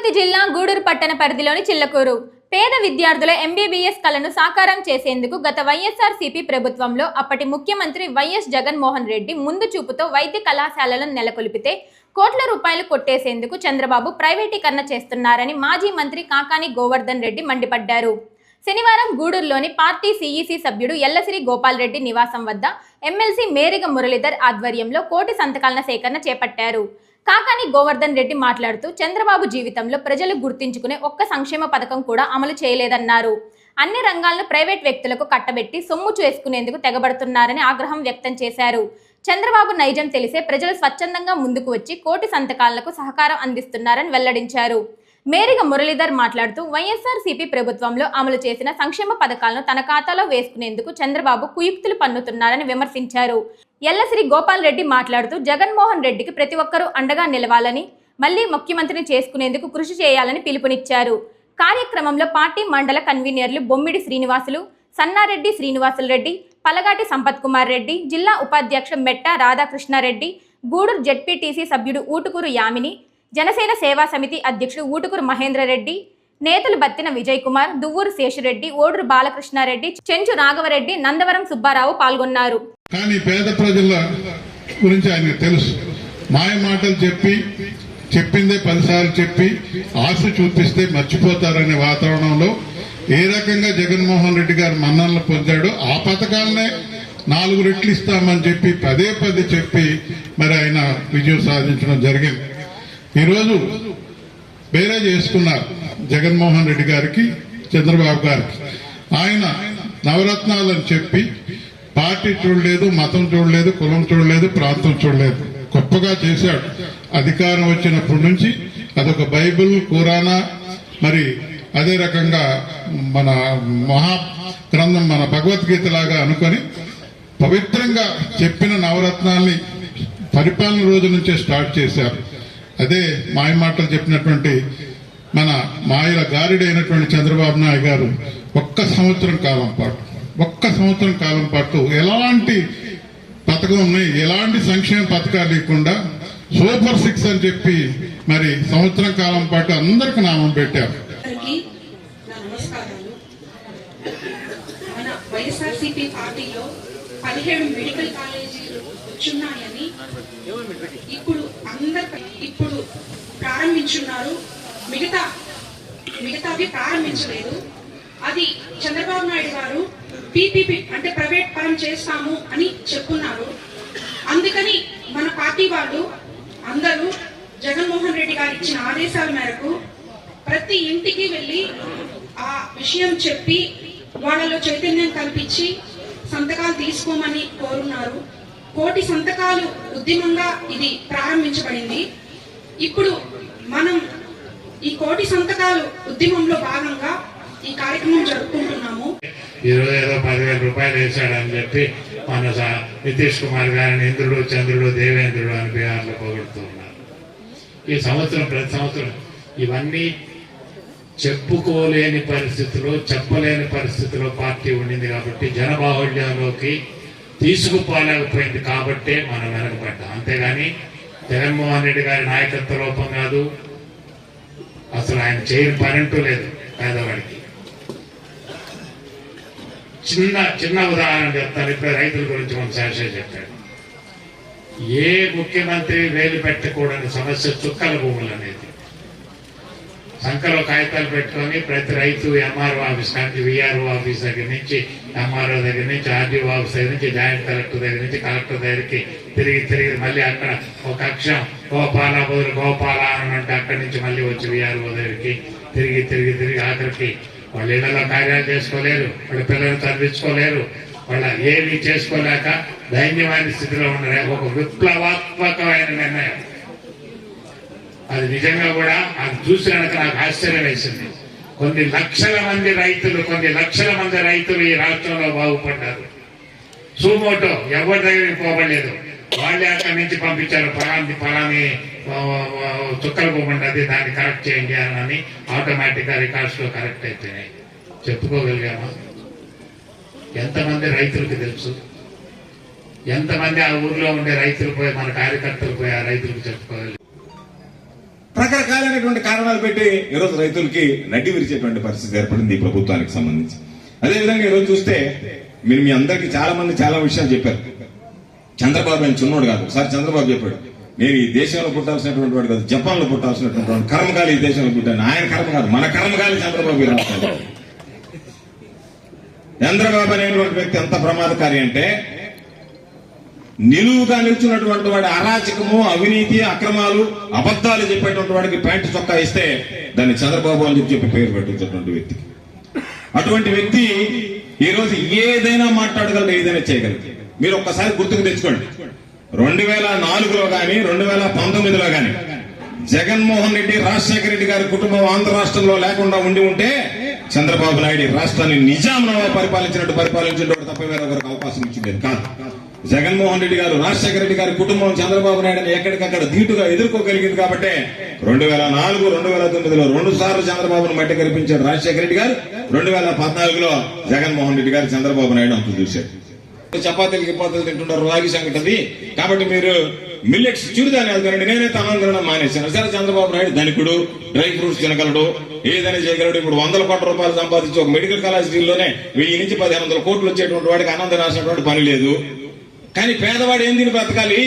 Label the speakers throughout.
Speaker 1: తిరుపతి జిల్లా గూడూరు పట్టణ పరిధిలోని చిల్లకూరు. పేద విద్యార్థుల ఎంబీబీఎస్ కలను సాకారం చేసేందుకు గత వైఎస్ఆర్సీపీ ప్రభుత్వంలో అప్పటి ముఖ్యమంత్రి వైఎస్ జగన్మోహన్ రెడ్డి ముందు చూపుతో వైద్య కళాశాలను నెలకొల్పితే కోట్ల రూపాయలు కొట్టేసేందుకు చంద్రబాబు ప్రైవేటీకరణ చేస్తున్నారని మాజీ మంత్రి కాకాని గోవర్ధన్ రెడ్డి మండిపడ్డారు. శనివారం గూడూరులోని పార్టీ సీఈసీ సభ్యుడు ఎల్లసిరి గోపాల్రెడ్డి నివాసం వద్ద ఎమ్మెల్సీ మేరిగ మురళీధర్ ఆధ్వర్యంలో కోటి సంతకాల సేకరణ చేపట్టారు. కాకాని గోవర్ధన్ రెడ్డి మాట్లాడుతూ చంద్రబాబు జీవితంలో ప్రజలు గుర్తించుకునే ఒక్క సంక్షేమ పథకం కూడా అమలు చేయలేదన్నారు. అన్ని రంగాలను ప్రైవేట్ వ్యక్తులకు కట్టబెట్టి సొమ్ము చేసుకునేందుకు తెగబడుతున్నారని ఆగ్రహం వ్యక్తం చేశారు. చంద్రబాబు నైజం తెలిసే ప్రజలు స్వచ్ఛందంగా ముందుకు వచ్చి కోటి సంతకాలకు సహకారం అందిస్తున్నారని వెల్లడించారు. మేరిగ మురళీధర్ మాట్లాడుతూ వైఎస్ఆర్సీపీ ప్రభుత్వంలో అమలు చేసిన సంక్షేమ పథకాలను తన ఖాతాలో వేసుకునేందుకు చంద్రబాబు కుయుక్తులు పన్నుతున్నారని విమర్శించారు. ఎల్లశ్రీ గోపాల్ రెడ్డి మాట్లాడుతూ జగన్మోహన్ రెడ్డికి ప్రతి ఒక్కరూ అండగా నిలవాలని మళ్ళీ ముఖ్యమంత్రిని చేసుకునేందుకు కృషి చేయాలని పిలుపునిచ్చారు. కార్యక్రమంలో పార్టీ మండల కన్వీనర్లు బొమ్మిడి శ్రీనివాసులు సన్నారెడ్డి శ్రీనివాసులు రెడ్డి పలగాటి సంపత్ కుమార్ రెడ్డి జిల్లా ఉపాధ్యక్ష మెట్ట రాధాకృష్ణారెడ్డి గూడూరు జెడ్పీటీసీ సభ్యుడు ఊటుకూరు యామిని జనసేన సేవా సమితి అధ్యక్షుడు ఊటుకూరు మహేంద్రరెడ్డి నేతలు బత్తిన విజయ్ కుమార్ దువ్వూరు శేషిరెడ్డి ఓడూరు బాలకృష్ణారెడ్డి చెంచు రాఘవరెడ్డి నందవరం సుబ్బారావు పాల్గొన్నారు.
Speaker 2: కానీ పేద ప్రజల గురించి ఆయన తెలుసు. మాయ మాటలు చెప్పి చెప్పిందే పదిసార్లు చెప్పి ఆశ చూపిస్తే మర్చిపోతారనే వాతావరణంలో ఏ రకంగా జగన్మోహన్ రెడ్డి గారు మన్ననలు పొందాడో ఆ పథకాలనే నాలుగు రెట్లు ఇస్తామని చెప్పి పదే పదే చెప్పి మరి ఆయన విజయం సాధించడం జరిగింది. ఈరోజు వేరే చేసుకున్నారు జగన్మోహన్ రెడ్డి గారికి చంద్రబాబు గారికి. ఆయన నవరత్నాలని చెప్పి పార్టీ చూడలేదు మతం చూడలేదు కులం చూడలేదు ప్రాంతం చూడలేదు. గొప్పగా చేశాడు. అధికారం వచ్చినప్పటి నుంచి అదొక బైబిల్ కురానా మరి అదే రకంగా మన మహా గ్రంథం మన భగవద్గీత లాగా అనుకొని పవిత్రంగా చెప్పిన నవరత్నాల్ని పరిపాలన రోజు నుంచే స్టార్ట్ చేశారు. అదే మాయ మాటలు చెప్పినటువంటి మన మాయల గారిడైనటువంటి చంద్రబాబు నాయుడు గారు ఒక్క సంవత్సరం కాలం పాటు ఒక్క సంవత్సరం కాలం పాటు ఎలాంటి పథకం ఉన్నాయి ఎలాంటి సంక్షేమ పథకాలు లేకుండా సూపర్ సిక్స్ అని చెప్పి మరి సంవత్సరం కాలం పాటు అందరికి నామం పెట్టారు.
Speaker 3: వైఎస్ఆర్సీపీ పార్టీలో పదిహేడు మెడికల్ కాలేజీలు వచ్చున్నాయని ఇప్పుడు అందరు ఇప్పుడు ప్రారంభించున్నారు. మిగతా మిగతావి ప్రారంభించలేదు. అది చంద్రబాబు నాయుడు గారు పీపీపీ అంటే ప్రైవేట్ పరం చేస్తాము అని చెప్పున్నారు. అందుకని మన పార్టీ వాళ్ళు అందరూ జగన్మోహన్ రెడ్డి గారు ఇచ్చిన ఆదేశాల మేరకు ప్రతి ఇంటికి వెళ్ళి ఆ విషయం చెప్పి వాళ్ళలో చైతన్యం కల్పించి సంతకాలు తీసుకోమని కోరున్నారు. కోటి సంతకాలు ఉద్యమంగా ఇది ప్రారంభించబడింది. ఇప్పుడు మనం ఈ కోటి సంతకాలు ఉద్యమంలో భాగంగా ఈ కార్యక్రమం జరుపుకుంటున్నాము.
Speaker 4: ఈరోజు ఏదో పదివేల రూపాయలు వేశాడని చెప్పి మన నితీష్ కుమార్ గారిని ఇంద్రుడు చంద్రుడు దేవేంద్రుడు అని బీహార్లో పొగుడుతూ ఉన్నారు. ఈ సంవత్సరం ప్రతి సంవత్సరం ఇవన్నీ చెప్పుకోలేని పరిస్థితిలో చెప్పలేని పరిస్థితిలో పార్టీ ఉండింది కాబట్టి జనబాహుళ్యంలోకి తీసుకుపోలేకపోయింది కాబట్టే మనం వెనకబడ్డాం. అంతేగాని జగన్మోహన్ రెడ్డి గారి నాయకత్వ లోపం కాదు. అసలు ఆయన చేయని పనింటూ లేదు పేదవాడికి. చిన్న చిన్న ఉదాహరణ చెప్తాను. ఇప్పుడు రైతుల గురించి మనం శాసన చెప్పాడు. ఏ ముఖ్యమంత్రి వేలు పెట్టకూడని సమస్య చుక్కల భూములు అనేది. సంఖలో కాగితాలు పెట్టుకొని ప్రతి రైతు ఎంఆర్ఓ ఆఫీస్ కానీ విఆర్ఓ ఆఫీస్ దగ్గర నుంచి ఎంఆర్ఓ దగ్గర నుంచి ఆర్డీఓ ఆఫీస్ దగ్గర నుంచి జాయింట్ కలెక్టర్ దగ్గర నుంచి కలెక్టర్ దగ్గరికి తిరిగి తిరిగి మళ్ళీ అక్కడ ఒక అక్షరం గోపాల బదులు గోపాల అని అంటే అక్కడి నుంచి మళ్ళీ వచ్చి విఆర్ఓ దగ్గరికి తిరిగి తిరిగి తిరిగి ఆఖరికి వాళ్ళు ఇళ్ళలో కార్యాలు చేసుకోలేరు వాళ్ళ పిల్లలు చదివించుకోలేరు వాళ్ళ ఏమీ చేసుకోలేక దైన్యమైన స్థితిలో ఉన్న ఒక విప్లవాత్మకమైన నిర్ణయం. అది నిజంగా కూడా అది చూసినాక నాకు ఆశ్చర్యం వేసింది. కొన్ని లక్షల మంది రైతులు కొన్ని లక్షల మంది రైతులు ఈ రాష్ట్రంలో బాగుపడ్డారు. సుమోటో ఎవరి దగ్గరికి పోవలేదు వాళ్ళే అక్కడి నుంచి పంపించారు పొలాన్ని పొలాన్ని చుక్కలు పోమండి దాన్ని కరెక్ట్ చేయండి అని ఆటోమేటిక్గా రికార్డ్స్లో కరెక్ట్ అయిపోయినాయి. చెప్పుకోగలిగామా? ఎంతమంది రైతులకు తెలుసు? ఎంతమంది ఆ ఊర్లో ఉండే రైతులు పోయి మన కార్యకర్తలు పోయి ఆ రైతులకు చెప్పుకోగలిగారు
Speaker 5: రకరకాలైనటువంటి కారణాలు పెట్టి ఈరోజు రైతులకి నడ్డి విరిచేటువంటి పరిస్థితి ఏర్పడింది ఈ ప్రభుత్వానికి సంబంధించి. అదేవిధంగా ఈరోజు చూస్తే మీరు మీ అందరికీ చాలా మంది చాలా విషయాలు చెప్పారు. చంద్రబాబు ఆయన చిన్నోడు కాదు. ఒకసారి చంద్రబాబు చెప్పాడు. నేను ఈ దేశంలో పుట్టాల్సినటువంటి వాడు కాదు. జపాన్లో పుట్టాల్సినటువంటి వాడు. కర్మకాలి ఈ దేశంలో పుట్టాను ఆయన కర్మ కాదు. మన కర్మకాలి చంద్రబాబు రాష్ట్రంలో చంద్రబాబు అనేటువంటి వ్యక్తి ఎంత ప్రమాదకారి అంటే నిలువుగా నిల్చున్నటువంటి వాడి అరాచకము అవినీతి అక్రమాలు అబద్ధాలు చెప్పేటువంటి వాడికి ప్యాంటు చొక్కా ఇస్తే దాన్ని చంద్రబాబు అని చెప్పి పేరు పెట్టించినటువంటి వ్యక్తికి అటువంటి వ్యక్తి ఈరోజు ఏదైనా మాట్లాడగలరు ఏదైనా చేయగలరు మీరు ఒక్కసారి గుర్తుకు తెచ్చుకోండి. రెండు వేల నాలుగులో గాని రెండు వేల పంతొమ్మిదిలో కానీ జగన్మోహన్ రెడ్డి రాజశేఖర రెడ్డి గారి కుటుంబం ఆంధ్ర రాష్ట్రంలో లేకుండా ఉండి ఉంటే చంద్రబాబు నాయుడు రాష్ట్రాన్ని నిజాం పరిపాలించినట్టు పరిపాలించినట్టు తప్ప వేరే ఒకరికి అవకాశం ఇచ్చింది కాదు. జగన్మోహన్ రెడ్డి గారు రాజశేఖర రెడ్డి గారి కుటుంబం చంద్రబాబు నాయుడు ఎక్కడికక్కడ ధీటుగా ఎదుర్కోగలిగింది కాబట్టి రెండు వేల నాలుగు రెండు వేల తొమ్మిదిలో రెండు సార్లు చంద్రబాబును మట్టి కనిపించారు రాజశేఖర రెడ్డి గారు. రెండు వేల పద్నాలుగులో జగన్మోహన్ రెడ్డి గారు చంద్రబాబు నాయుడు అంతు చూశారు. చపాతీలు గిపాతీలు తింటుంటారు రాగి సంగటి కాబట్టి మీరు మిల్లెట్స్ చిరుధాన్యాలు తినండి నేనే తనం తినడం మానేశాను. సరే చంద్రబాబు నాయుడు ధనికుడు డ్రై ఫ్రూట్స్ తినగలడు ఏదైనా చేయగలడు. ఇప్పుడు వందల కోట్ల రూపాయలు సంపాదించి ఒక మెడికల్ కాలేజీలోనే వెయ్యి నుంచి పదిహేను వందల కోట్లు వచ్చేటువంటి వాడికి ఆనందం రాసినటువంటి పని లేదు. కానీ పేదవాడు ఏం దీన్ని బ్రతకాలి?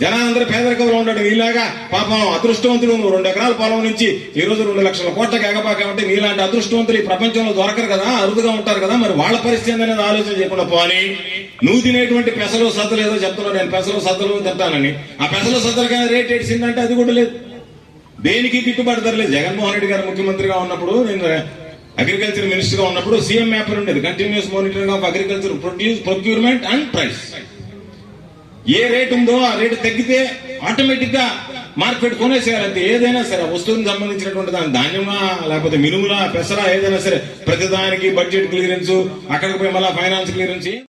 Speaker 5: జనాలందరూ పేదరికంలో ఉండడం నీలాగా పాపం అదృష్టవంతుడు నువ్వు రెండు ఎకరాల పొలం నుంచి ఈ రోజు రెండు లక్షల కోట్లకి ఎగపాకామంటే నీలాంటి అదృష్టవంతులు ఈ ప్రపంచంలో దొరకరు కదా? అరుదుగా ఉంటారు కదా? మరి వాళ్ళ పరిస్థితి అనేది ఆలోచన చేయకుండా పోని. నువ్వు తినేటువంటి పెసలు సద్దలు ఏదో చెప్తున్నావు. నేను పెసలు సద్దలు తింటానని. ఆ పెసలు సద్దలకైనా రేట్ ఏడ్చిందంటే అది కూడా లేదు. దేనికి గిట్టుబాటు ధర లేదు? జగన్మోహన్ రెడ్డి గారు ముఖ్యమంత్రిగా ఉన్నప్పుడు నేను అగ్రికల్చర్ మినిస్టర్గా ఉన్నప్పుడు సీఎం మ్యాపర్ ఉండేది. Continuous monitoring of agriculture produce procurement and price A rate ఉందో ఆ రేటు తగ్గితే ఆటోమేటిక్గా మార్కెట్ కొనేసేయాలంటే ఏదైనా సరే ఆ వస్తువుకి సంబంధించినటువంటి దాని ధాన్యమా లేకపోతే మినుములా పెసరా ఏదైనా సరే ప్రతిదానికి బడ్జెట్ క్లియరెన్స్ అక్కడికి పోయి మళ్ళీ ఫైనాన్స్ క్లియరెన్స్